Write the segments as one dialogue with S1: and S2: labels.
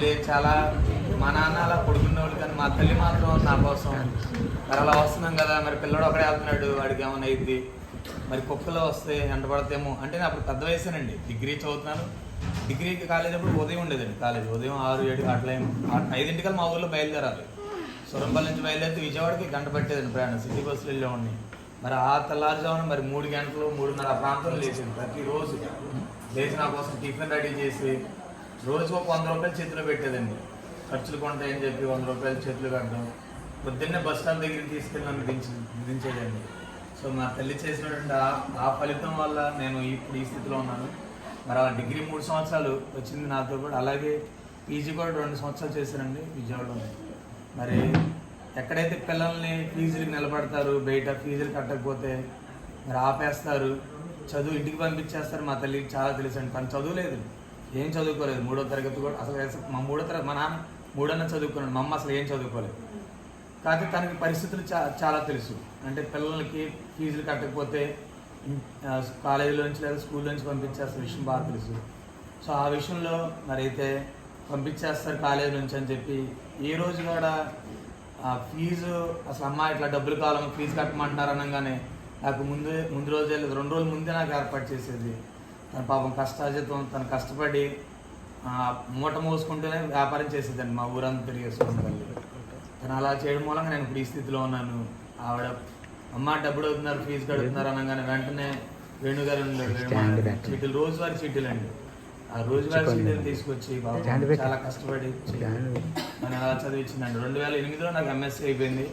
S1: తల్లి చాలా మా నాన్న అలా పడుకునేవాళ్ళు కానీ మా తల్లి మాత్రం నా కోసం మరి అలా వస్తున్నాం కదా మరి పిల్లడు ఒకడే వెళ్తున్నాడు వాడికి ఏమైనా అయింది మరి కుక్కలో వస్తే ఎండ పడతామో అంటే నేను అప్పుడు పెద్ద వయసేనండి డిగ్రీ చదువుతున్నాను. డిగ్రీకి కాలేజ్ అప్పుడు ఉదయం ఉండేదండి కాలేజ్ ఉదయం ఆరు ఏడు అట్లా ఐదింటికల్ మా ఊర్లో బయలుదేరాలి. సొరంపల్లి నుంచి బయలుదేరితే విజయవాడకి గంట పట్టేదండి ప్రయాణం సిటీ బస్సులు వెళ్ళేవాడిని. మరి ఆ తెల్లారుజామున మరి మూడు గంటలు మూడున్నర ఆ ప్రాంతంలో లేచింది ప్రతిరోజు. లేచి నా కోసం టిఫిన్ రెడీ చేసి రోజు ఒక వంద రూపాయలు చేతిలో పెట్టేదండి. ఖర్చులు కొంటాయని చెప్పి వంద రూపాయలు చేతులు కట్టడం పొద్దున్నే బస్ స్టాండ్ దగ్గరికి తీసుకెళ్ళి నన్ను దించి దించేదండి. సో మా తల్లి చేసినటువంటి ఆ- ఫలితం వల్ల నేను ఇప్పుడు ఈ స్థితిలో ఉన్నాను. మరి ఆ డిగ్రీ మూడు సంవత్సరాలు వచ్చింది నాతో కూడా అలాగే పీజీ కూడా రెండు సంవత్సరాలు చేశానండి విజయవాడలో. మరి ఎక్కడైతే పిల్లల్ని ఫీజులు నిలబడతారు బయట ఫీజులు కట్టకపోతే మరి ఆపేస్తారు చదువు ఇంటికి పంపించేస్తారు మా తల్లికి చాలా తెలుసు అండి తను చదువులేదు ఏం చదువుకోలేదు మూడో తరగతి కూడా అసలు మా మూడో తరగతి మా నాన్న మూడన్న చదువుకున్నాడు మా అమ్మ అసలు ఏం చదువుకోలేదు. కాకపోతే తనకి పరిస్థితులు చా చాలా తెలుసు. అంటే పిల్లలకి ఫీజులు కట్టకపోతే కాలేజీలో నుంచి లేదా స్కూల్ నుంచి పంపించేస్తారు విషయం బాగా తెలుసు. సో ఆ విషయంలో మరి అయితే పంపించేస్తారు కాలేజీ నుంచి అని చెప్పి ఏ రోజు కూడా ఆ ఫీజు అసలు అమ్మ ఇట్లా డబ్బులు కావాలమ్మ ఫీజు కట్టమంటున్నారు అనగానే నాకు ముందు ముందు రోజే లేదు రెండు రోజుల ముందే నాకు ఏర్పాటు చేసేది. తన పాపం కష్టాజితం తను కష్టపడి మూట మోసుకుంటూనే వ్యాపారం చేసేదండి మా ఊరంతా తిరిగేసుకుని తల్లి తను అలా చేయడం మూలంగా నేను ఇప్పుడు ఈ స్థితిలో ఉన్నాను. ఆవిడ అమ్మ డబ్బులు అవుతున్నారు ఫీజు కడుతున్నారు అనగానే వెంటనే వేణుగారు చీటీలు రోజువారీ చీటీలు అండి. ఆ రోజువారీ చీటీలు తీసుకొచ్చి చాలా కష్టపడి మన అలా చదివించిందండి. రెండు వేల ఎనిమిదిలో నాకు ఎంఎస్సీ అయిపోయింది.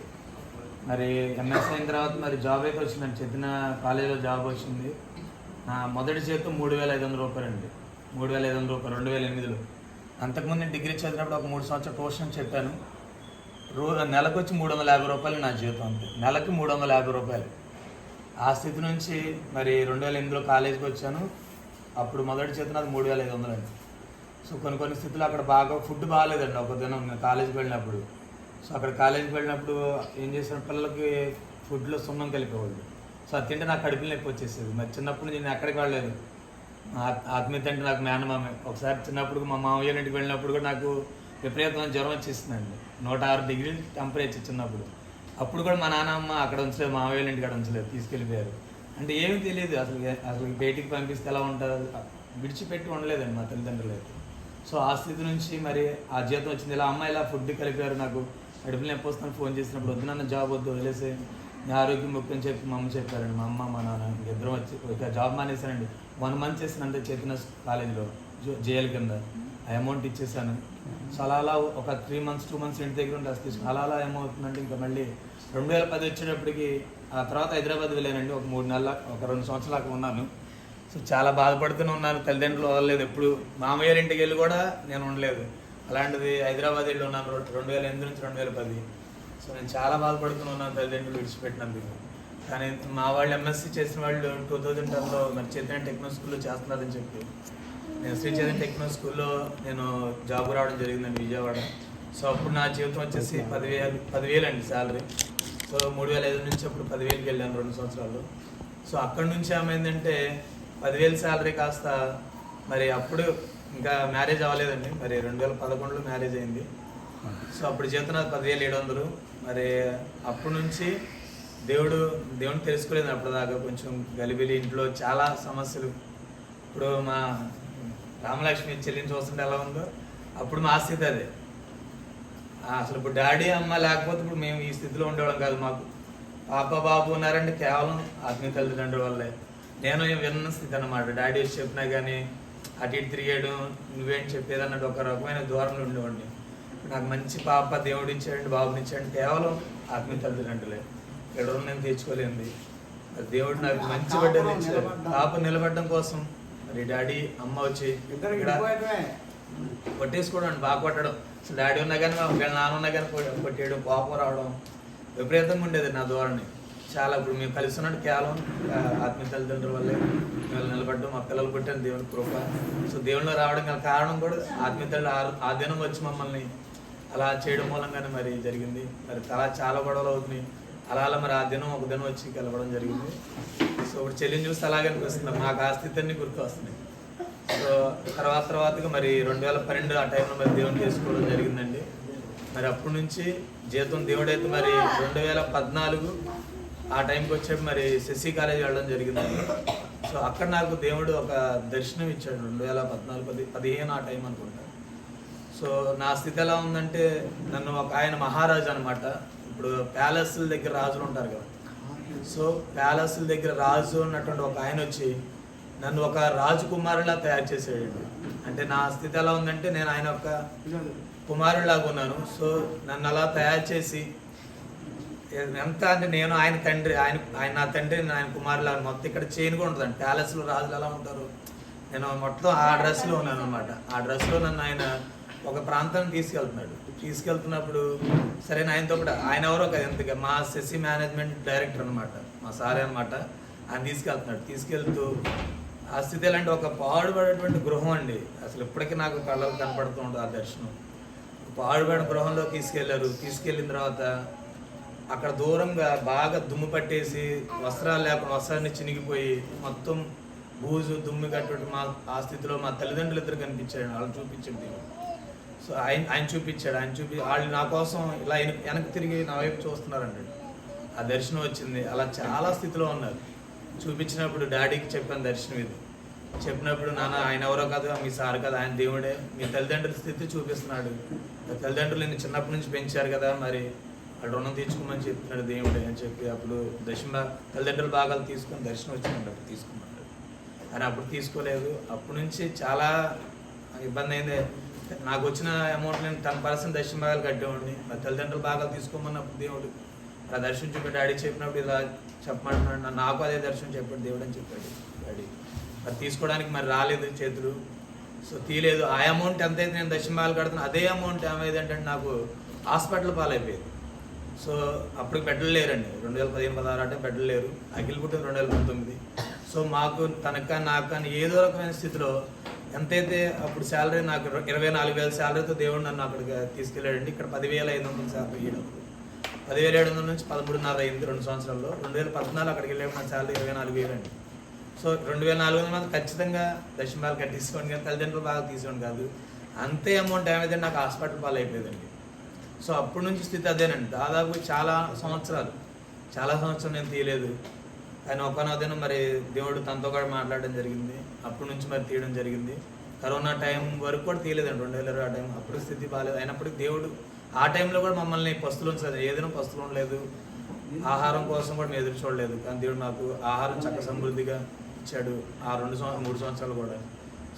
S1: మరి ఎంఎస్సీ అయిన తర్వాత మరి జాబ్ అయితే వచ్చిందండి. చెప్పిన కాలేజీలో జాబ్ వచ్చింది. నా మొదటి జీతం మూడు వేల ఐదు వందల రూపాయలు అండి. మూడు వేల ఐదు వందల రూపాయలు రెండు వేల ఎనిమిదిలో. అంతకుముందు నేను డిగ్రీ చదివినప్పుడు ఒక మూడు సంవత్సరాలు ట్యూషన్ చెప్పాను. రో నెలకు వచ్చి మూడు వందల యాభై రూపాయలు నా జీవితం అంతే. నెలకి మూడు వందల యాభై రూపాయలు. ఆ స్థితి నుంచి మరి రెండు వేల ఎనిమిదిలో కాలేజీకి వచ్చాను. అప్పుడు మొదటి చేతి అది మూడు వేల ఐదు వందలు అండి. సో కొన్ని కొన్ని స్థితులు అక్కడ బాగా ఫుడ్ బాగాలేదండి. ఒక దినం నేను కాలేజీకి వెళ్ళినప్పుడు. సో అక్కడ కాలేజీకి వెళ్ళినప్పుడు ఏం చేశాను? పిల్లలకి ఫుడ్లో సున్నం కలిపేవాళ్ళు. సో అది తింటే నాకు కడుపులో నొప్పి వచ్చేసేది. మరి చిన్నప్పుడు నేను ఎక్కడికి వెళ్ళలేదు. ఆ- ఆత్మీయత అంటే నాకు మేనమామే. ఒకసారి చిన్నప్పుడు మా మామయ్య ఇంటికి వెళ్ళినప్పుడు కూడా నాకు విపరీతమైన జ్వరం వచ్చేసిందండి. నూట ఆరు డిగ్రీలు టెంపరేచర్ చిన్నప్పుడు. అప్పుడు కూడా మా నాన్నమ్మ అక్కడ ఉంచలేదు మామయ్య ఇంటికి అక్కడ ఉంచలేదు తీసుకెళ్ళిపోయారు. అంటే ఏమీ తెలియదు. అసలు అసలు బయటికి పంపిస్తే ఎలా ఉంటుంది విడిచిపెట్టి ఉండలేదండి మా తల్లిదండ్రులు అయితే. సో ఆ స్థితి నుంచి మరి ఆ జీతం వచ్చింది. ఇలా అమ్మాయి ఇలా ఫుడ్ కలిపారు నాకు. అడుపులు నొప్పి వస్తాను ఫోన్ చేసినప్పుడు వద్దు నాన్న జాబ్ వద్దు వదిలేసే ఆరోగ్యం ముఖ్యం చెప్పి మా అమ్మ చెప్పారండి. మా అమ్మ మా నాన్న ఇద్దరం వచ్చి ఒక జాబ్ మానేశానండి వన్ మంత్ చేసినంత చేతిన కాలేజీలో జేఎల్ కింద. ఆ అమౌంట్ ఇచ్చేసాను. సో అలా అలా ఒక త్రీ మంత్స్ టూ మంత్స్ ఇంటి దగ్గర ఉండి అసలు అలా అలా ఏమవుతుందంటే ఇంకా మళ్ళీ రెండు వేల పది వచ్చేటప్పటికి ఆ తర్వాత హైదరాబాద్ వెళ్ళానండి. ఒక మూడు నెలల ఒక రెండు సంవత్సరాలు అక్కడ ఉన్నాను. సో చాలా బాధపడుతూనే ఉన్నాను. తల్లిదండ్రులు వదలలేదు. ఎప్పుడు మామయ్య ఇంటికి వెళ్ళి కూడా నేను ఉండలేదు. అలాంటిది హైదరాబాద్ వెళ్ళి ఉన్నాను. రెండు వేల ఎనిమిది నుంచి రెండు వేల పది. సో నేను చాలా బాధపడుతూనే ఉన్నాను తల్లిదండ్రులు విడిచిపెట్టినందుకు కానీ మా వాళ్ళు ఎంఎస్సీ చేసిన వాళ్ళు టూ థౌజండ్ టెన్లో మరి చైతన్య టెక్నో స్కూల్లో చేస్తున్నారని చెప్పి. నేను శ్రీ చైతన్య టెక్నో స్కూల్లో నేను జాబ్ రావడం జరిగిందండి విజయవాడ. సో అప్పుడు నా జీవితం వచ్చేసి పదివేలు పదివేలు అండి శాలరీ సో మూడు వేల ఐదు నుంచి అప్పుడు పదివేలకి వెళ్ళాను రెండు సంవత్సరాలు. సో అక్కడ నుంచి ఏమైందంటే పదివేలు శాలరీ కాస్త మరి అప్పుడు ఇంకా మ్యారేజ్ అవ్వలేదండి. మరి రెండు వేల పదకొండులో మ్యారేజ్ అయింది. సో అప్పుడు జీతం నాకు పదివేలు ఏడు వందలు మరి అప్పటి నుంచి దేవుడు దేవుని తెలుసుకోలేదు అప్పటిదాకా కొంచెం గలిబిలి ఇంట్లో చాలా సమస్యలు. ఇప్పుడు మా రామలక్ష్మి చెల్లిని చూస్తుంటే ఎలా ఉందో అప్పుడు మా స్థితి అదే. అసలు ఇప్పుడు డాడీ అమ్మ లేకపోతే ఇప్పుడు మేము ఈ స్థితిలో ఉండేవాళ్ళం కాదు మాకు. పాప బాబు ఉన్నారంటే కేవలం ఆత్మీయ తల్లిదండ్రుల వల్లే నేను విన్న స్థితి అనమాట డాడీ వచ్చి చెప్పినా కానీ అటు ఇటు తిరిగాడు నువ్వేం చెప్పేది అన్నట్టు ఒక రకమైన దూరంలో ఉండేవాడిని. నాకు మంచి పాప దేవుడు ఇచ్చాడు బాబుని ఇచ్చాడు కేవలం ఆత్మీయ తల్లిదండ్రులే. రుణం నేను తెచ్చుకోలేంది దేవుడు నాకు మంచి బిడ్డలు ఇచ్చాడు. పాప నిలబడడం కోసం మరి డాడీ అమ్మ వచ్చి కొట్టేసుకోవడం బాగా కొట్టడం. అసలు డాడీ ఉన్నా కానీ మా నాన్న ఉన్నా కానీ కొట్టేయడం కోపం రావడం విపరీతంగా ఉండేది నా ధోరణి. చాలా ఇప్పుడు మేము కలిసి ఉన్నట్టు కేవలం ఆత్మీయ తల్లిదండ్రుల వల్లే మేము నిలబడ్డం మా పిల్లలు పుట్టిన దేవుని కృప. సో దేవునిలో రావడం గల కారణం కూడా ఆత్మీయ తల్లి ఆ దినం వచ్చి మమ్మల్ని అలా చేయడం మూలంగానే మరి జరిగింది. మరి అలా చాలా గొడవలు అవుతున్నాయి. అలా అలా మరి ఆ దినం ఒక దినం వచ్చి కలవడం జరిగింది. సో ఇప్పుడు చెల్లిని చూస్తే అలాగే అనిపిస్తుంది. మాకు ఆ స్థితిని గుర్తు వస్తున్నాయి సో తర్వాత తర్వాతగా మరి రెండు వేల పన్నెండు ఆ టైంలో మరి దేవుని చేసుకోవడం జరిగిందండి. మరి అప్పటి నుంచి జీతం దేవుడైతే మరి రెండు వేల పద్నాలుగు ఆ టైంకి వచ్చే మరి శశి కాలేజ్ వెళ్ళడం జరిగిందండి. సో అక్కడ నాకు దేవుడు ఒక దర్శనం ఇచ్చాడు. రెండు వేల పద్నాలుగు పది పదిహేను ఆ టైం అనుకుంటా. సో నా స్థితి ఎలా ఉందంటే నన్ను ఒక ఆయన మహారాజు అనమాట ఇప్పుడు ప్యాలెస్ల దగ్గర రాజులు ఉంటారు కదా. సో ప్యాలెస్ల దగ్గర రాజు ఉన్నటువంటి ఒక ఆయన వచ్చి నన్ను ఒక రాజకుమారులా తయారు చేసేయండి. అంటే నా స్థితి ఎలా ఉందంటే నేను ఆయన ఒక కుమారులాగా ఉన్నాను. సో నన్ను అలా తయారు చేసి ఎంత అంటే నేను ఆయన తండ్రి ఆయన ఆయన నా తండ్రి ఆయన కుమారులాగా మొత్తం ఇక్కడ చేయను కూడా ఉంటుందండి. ప్యాలెస్లో రాజులు ఎలా ఉంటారు? నేను మొత్తం ఆ డ్రెస్లో ఉన్నాను అనమాట ఆ డ్రెస్లో నన్ను ఆయన ఒక ప్రాంతానికి తీసుకెళ్తున్నాడు. తీసుకెళ్తున్నప్పుడు సరే ఆయనతో కూడా ఆయన ఎవరో కదా ఎంతగా మా సెసి మేనేజ్మెంట్ డైరెక్టర్ అనమాట మా సారే అనమాట ఆయన తీసుకెళ్తున్నాడు. తీసుకెళ్తూ ఆ స్థితి ఎలాంటి ఒక పాడుపడేటువంటి గృహం అండి. అసలు ఇప్పటికీ నాకు కళ్ళకు కనపడుతూ ఉంటుంది ఆ దర్శనం. పాడుబడిన గృహంలో తీసుకెళ్ళారు. తీసుకెళ్ళిన తర్వాత అక్కడ దూరంగా బాగా దుమ్ము పట్టేసి వస్త్రాలు లేకుండా వస్త్రాన్ని చినిగిపోయి మొత్తం బూజు దుమ్ము కట్టుబడి మా ఆ స్థితిలో మా తల్లిదండ్రులు ఇద్దరు కనిపించారు వాళ్ళు చూపించండి. సో ఆయన ఆయన చూపించాడు. ఆయన చూపి వాళ్ళు నా కోసం ఇలా వెనక్కి తిరిగి నా వైపు చూస్తున్నారండి. ఆ దర్శనం వచ్చింది. అలా చాలా స్థితిలో ఉన్నారు. చూపించినప్పుడు డాడీకి చెప్పాను దర్శనం ఇది. చెప్పినప్పుడు నాన్న ఆయన ఎవరో కాదు మీ సార్ కదా ఆయన దేవుడే. మీ తల్లిదండ్రుల స్థితి చూపిస్తున్నాడు. తల్లిదండ్రులు నేను చిన్నప్పటి నుంచి పెంచారు కదా మరి వాళ్ళు రుణం తీర్చుకోమని చెప్తున్నాడు దేవుడే అని చెప్పి అప్పుడు దశమ తల్లిదండ్రుల భాగాలు తీసుకొని దర్శనం వచ్చిందండి. అప్పుడు తీసుకున్నాడు. కానీ అప్పుడు తీసుకోలేదు. అప్పటి నుంచి చాలా ఇబ్బంది అయింది. నాకు వచ్చిన అమౌంట్ నేను టెన్ పర్సెంట్ దర్శన భాగాలు కట్టేవాడిని. మా తల్లిదండ్రులు భాగాలు తీసుకోమన్నప్పుడు దేవుడు ఆ దర్శనం చెప్పి డాడీ చెప్పినప్పుడు ఇలా చెప్పమంటున్నాడు. నాకు అదే దర్శనం చెప్పాడు దేవుడు అని చెప్పాడు డాడీ. అది తీసుకోవడానికి మరి రాలేదు చేతులు. సో తీయలేదు ఆ అమౌంట్ ఎంతైతే నేను దర్శన భాగాలు కడుతున్నా అదే అమౌంట్ ఏమైంది అంటే నాకు హాస్పిటల్ పాలైపోయింది. సో అప్పుడు బెడ్లు లేరండి. రెండు వేల పదిహేను పదహారు అంటే బెడ్లు లేరు. అఖిల్ పుట్టింది రెండు వేల పంతొమ్మిది. సో మాకు తనక నాకు కానీ ఏదో రకమైన స్థితిలో ఎంతైతే అప్పుడు శాలరీ నాకు ఇరవై నాలుగు వేల శాలరీతో దేవుడు నన్ను అక్కడికి తీసుకెళ్ళాడండి. ఇక్కడ పదివేల ఐదు వందల శాలరీ ఇవ్వడం పదివేల ఏడు వందల నుంచి పదమూడున్నర అయింది రెండు సంవత్సరాల్లో. రెండు వేల పద్నాలుగు అక్కడికి వెళ్ళేప్పుడు నా శాలరీ ఇరవై నాలుగు వేలు అండి సో రెండు వేల నాలుగు వందల మంది ఖచ్చితంగా దశమాలు కట్టించుకోండి కానీ తల్లిదండ్రులు బాగా తీసుకోండి కాదు. అంతే అమౌంట్ ఏమైతే నాకు హాస్పిటల్ పాలు అయిపోయిందండి. సో అప్పటి నుంచి స్థితి అదేనండి. దాదాపు చాలా సంవత్సరాలు. చాలా సంవత్సరాలు నేను తీయలేదు. కానీ ఒకనొకదిన మరి దేవుడు తనతో కూడా మాట్లాడడం జరిగింది. అప్పటి నుంచి మరి తీయడం జరిగింది. కరోనా టైం వరకు కూడా తీయలేదండి. రెండు వేల ఇరవై ఆ టైం అప్పుడు స్థితి బాగాలేదు అయినప్పటికీ దేవుడు ఆ టైంలో కూడా మమ్మల్ని పస్తులు ఉంచలేదు ఏదైనా పస్తులు ఉండలేదు. ఆహారం కోసం కూడా మేము ఎదురు చూడలేదు. కానీ దేవుడు నాకు ఆహారం చక్క సమృద్ధిగా ఇచ్చాడు. ఆ రెండు సంవత్సరం మూడు సంవత్సరాలు కూడా.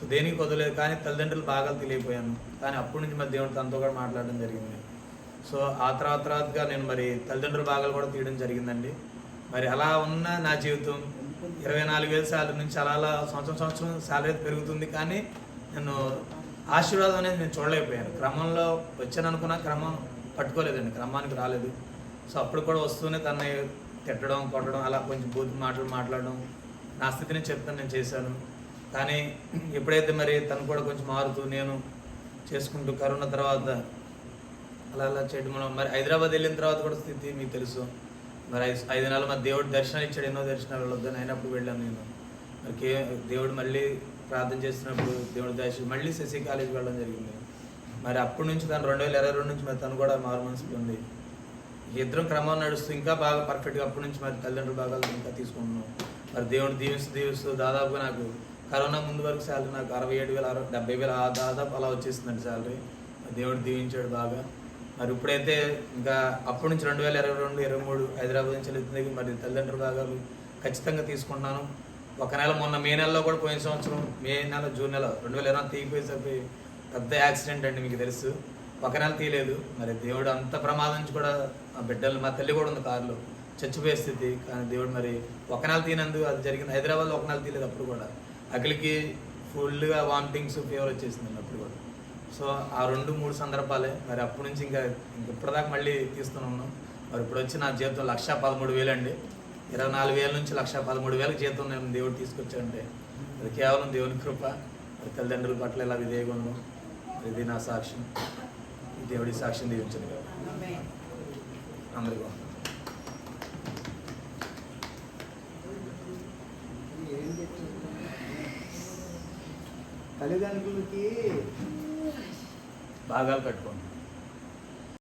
S1: సో దేనికి వదలేదు. కానీ తల్లిదండ్రులు బాగా తెలియపోయాను. కానీ అప్పటి నుంచి మరి దేవుడు తనతో కూడా మాట్లాడడం జరిగింది. సో ఆ తర్వాత తర్వాతగా నేను మరి తల్లిదండ్రుల భాగాలు కూడా తీయడం జరిగిందండి. మరి అలా ఉన్న నా జీవితం ఇరవై నాలుగు వేల శాలరీ నుంచి అలా అలా సంవత్సరం సంవత్సరం శాలరీ పెరుగుతుంది కానీ నేను ఆశీర్వాదం అనేది నేను చూడలేకపోయాను. క్రమంలో వచ్చాను అనుకున్న క్రమం పట్టుకోలేదండి. క్రమానికి రాలేదు. సో అప్పుడు కూడా వస్తూనే తనని తిట్టడం కొట్టడం అలా కొంచెం బూత్ మాటలు మాట్లాడడం నా స్థితిని చెప్తాను నేను చేశాను. కానీ ఎప్పుడైతే మరి తను కూడా కొంచెం మారుతూ నేను చేసుకుంటూ కరోనా తర్వాత అలా అలా చేయడం మనం మరి హైదరాబాద్ వెళ్ళిన తర్వాత కూడా స్థితి మీకు తెలుసు. మరి ఐదు ఐదు నెలలు మరి దేవుడు దర్శనాలు ఇచ్చాడు ఎన్నో దర్శనాలు వద్దని అయినప్పుడు వెళ్ళాను నేను మరి దేవుడు మళ్ళీ ప్రార్థన చేస్తున్నప్పుడు దేవుడు దర్శనం మళ్ళీ శశి కాలేజీకి వెళ్ళడం జరిగింది. మరి అప్పటి నుంచి తను రెండు వేల ఇరవై రెండు నుంచి మరి తను కూడా మారు మనసులో ఉంది. ఇద్దరం క్రమం నడుస్తూ ఇంకా బాగా పర్ఫెక్ట్గా అప్పటి నుంచి మరి తల్లిదండ్రుల భాగాలు ఇంకా తీసుకుంటున్నాం. మరి దేవుడు దీవిస్తూ దీవిస్తూ దాదాపుగా నాకు కరోనా ముందు వరకు శాలరీ నాకు అరవై ఏడు వేల అరవై డెబ్బై వేల ఆ దాదాపు అలా వచ్చేసిందండి శాలరీ. దేవుడు దీవించాడు బాగా. మరి ఇప్పుడైతే ఇంకా అప్పటి నుంచి రెండు వేల ఇరవై రెండు ఇరవై మూడు హైదరాబాద్ నుంచి వెళ్తుంది మరి తల్లిదండ్రుల భాగాలు ఖచ్చితంగా తీసుకుంటున్నాను. ఒక నెల మొన్న మే నెలలో కూడా పోయిన సంవత్సరం మే నెల జూన్ నెల రెండు వేల ఇరవై తీగిపోయేసరికి పెద్ద యాక్సిడెంట్ అండి మీకు తెలుసు. ఒక నెల తీయలేదు. మరి దేవుడు అంత ప్రమాదం నుంచి కూడా ఆ బిడ్డలు మా తల్లి కూడా ఉంది కారులో. చచ్చిపోయే స్థితి. కానీ దేవుడు మరి ఒక నెల తీనందు అది జరిగింది. హైదరాబాద్లో ఒక నెల తీయలేదు అప్పుడు కూడా. అఖిలకి ఫుల్గా వామిటింగ్స్ ఫీవర్ వచ్చేసింది అప్పుడు కూడా. సో ఆ రెండు మూడు సందర్భాలే మరి అప్పటి నుంచి ఇంకా ఇప్పటిదాకా మళ్ళీ తీస్తూనే ఉన్నాం మరి ఇప్పుడు వచ్చి నా జీతం లక్ష పదమూడు వేలు అండి ఇరవై నాలుగు వేల నుంచి లక్ష పదమూడు వేలకు జీతం నేను దేవుడు తీసుకొచ్చానంటే అది కేవలం దేవుని కృప మరి తల్లిదండ్రుల పట్ల ఇలా విధేయగలను ఇది నా సాక్ష్యం. దేవుడి సాక్ష్యం దీవించండి కదా అందరికీ
S2: తల్లిదండ్రులకి భాగాలు కట్టుకోండి.